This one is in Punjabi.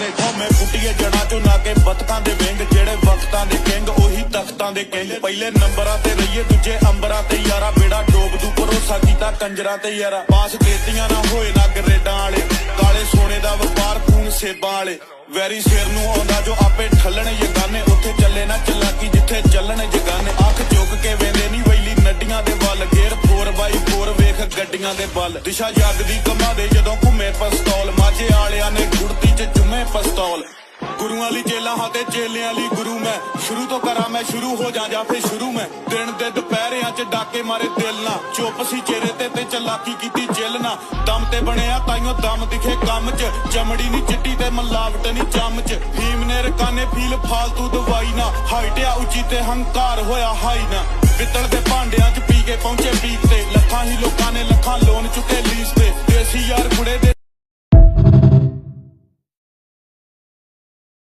ਤੇ ਹਉਮੈ ਫੁੱਟੀਏ ਜਣਾ ਚੋਂ ਨਾ ਕੇ ਬਤਕਾਂ ਦੇ ਵਿੰਗ, ਜਿਹੜੇ ਵਕਤਾਂ ਦੇ ਕਿੰਗ, ਉਹੀ ਤਖਤਾਂ ਦੇ ਕਿੰਗ। ਪਹਿਲੇ ਨੰਬਰਾਂ ਤੇ ਰਹੀਏ, ਦੂਜੇ ਅੰਬਰਾਂ ਤੇ ਯਾਰਾ। ਬੇੜਾ ਡੋਬ ਦੂ, ਭਰੋਸਾ ਕੀਤਾ ਕੰਜਰਾਂ ਤੇ ਯਾਰਾ। ਪਾਸ ਦੇਤੀਆਂ ਨਾ ਹੋਏ, ਨਾ ਗਰੇਡਾਂ ਵਾਲੇ। ਕਾਲੇ ਸੋਨੇ ਦਾ ਵਪਾਰ, ਖੂਨ ਸੇਬਾਂ ਵਾਲੇ। ਵੈਰੀ ਸਿਰ ਨੂੰ ਆਉਂਦਾ ਜੋ ਆਪੇ ਠੱਲਣ ਜਗਾਨੇ ਉੱਥੇ ਚੱਲੇ ਨਾ ਚਲਾਕੀ, ਜਿੱਥੇ ਚੱਲਣ ਜਗਾਨੇ ਅੱਖ ਚੁੱਕ ਕੇ ਵੇਂਦੇ ਨਹੀਂ ਵੈਲੀ ਨੱਡੀਆਂ ਦੇ ਵੱਲ। ਗੇਰ 4x4 ਵੇਖ ਗੱਡੀਆਂ ਦੇ ਵੱਲ। ਦਿਸ਼ਾ ਜੱਗ ਦੀ ਕੰਮਾਂ ਦੇ ਜਦੋਂ ਘੁੰਮੇ ਪਸਤੌਲ ਪਸਤੌਲ ਗੁਰੂਆਂ ਲਈ ਚੇਲਾ ਹਾਂ ਤੇ ਚੇਲਿਆਂ ਲਈ ਗੁਰੂ ਮੈਂ। ਸ਼ੁਰੂ ਤੋਂ ਕਰਾਂ ਮੈਂ, ਸ਼ੁਰੂ ਹੋ ਜਾ ਜਾਂ ਫੇ ਸ਼ੁਰੂ ਮੈਂ। ਦਿਨ ਦੇ ਦੁਪਹਿਰਿਆਂ 'ਚ ਡਾਕੇ ਮਾਰੇ ਦਿਲ ਨਾ ਚੁੱਪ ਸੀ ਚਿਹਰੇ ਤੇ ਤੇ ਚਲਾਕੀ ਕੀਤੀ ਜੇਲ ਨਾ ਦਮ ਤੇ ਬਣਿਆ ਤਾਈਓ ਦਮ ਦਿਖੇ ਕੰਮ 'ਚ। ਚਮੜੀ ਨਹੀਂ ਚਿੱਟੀ ਤੇ ਮਲਾਵਟ ਨਹੀਂ ਚਮ 'ਚ। ਫੀਮ ਨੇ ਰਕਾਨੇ ਫੀਲ ਫਾਲਤੂ ਦਵਾਈ ਨਾ ਹਾਈਟਿਆ ਆ ਉੱਚੀ ਤੇ ਹੰਕਾਰ ਹੋਇਆ ਹਾਈ ਨਾ ਪਿੱਤਲ ਦੇ